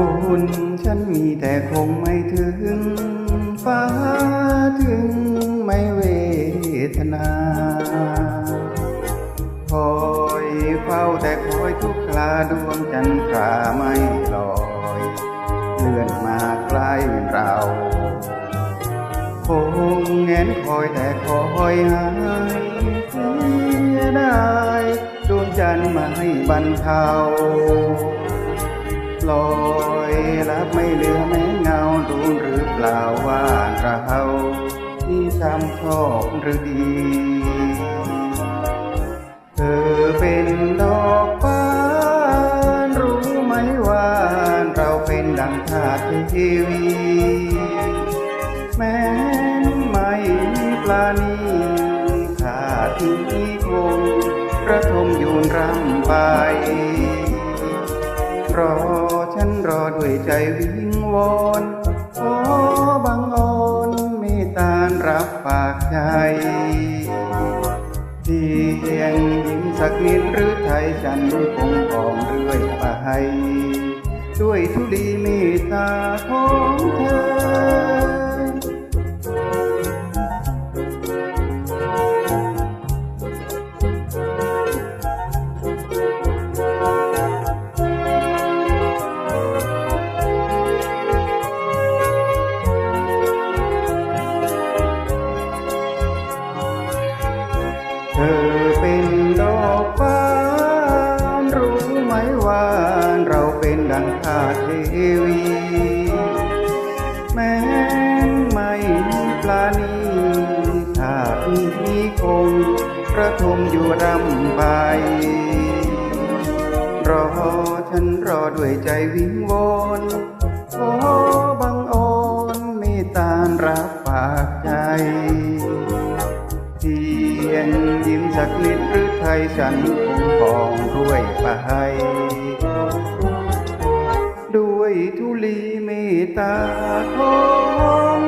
ปูนฉันมีแต่คงไม่ถึง ฟ้าถึงไม่เวทนาคอยเฝ้าแต่คอยทุกคลาดวงจันทราไม่ลอยเลื่อนมาใกล้เราคงแงนคอยแต่คอยหายเสียดายดวงจันทร์มาให้บรรเทา ลอยรับไม่เหลือแม้เงาดูหรือเปล่าว่าเราที่ช้ำชอบหรือดี เธอเป็นดอกฟ้ารู้ไหมว่าเราเป็นดังธาตุทีวี แม้นไม่มีปลานีข้าที่คงระทมยูนรำไปรอ ฉันรอด้วยใจวิงวอนขอบังอ่อนเมตตารับฝากใจเพียงยิ้มสักนิดหรือไทยฉันคงปองเรื่อยไปด้วยทุลีเมตตาขอ ธอเป็นดอกฟ้า รู้ไหมว่าเราเป็นดังธาตุเทวี แม้นไม่มีปลานีธาตุนี้คงประทมอยู่รำไปรอฉันรอด้วยใจวิงวอนขอบังอ่อนเมตตารับฝากใจเพี ยงยิ้มสักนิดหรือไทยฉันคงพองรวยไปด้วยทุลีเมตตาของ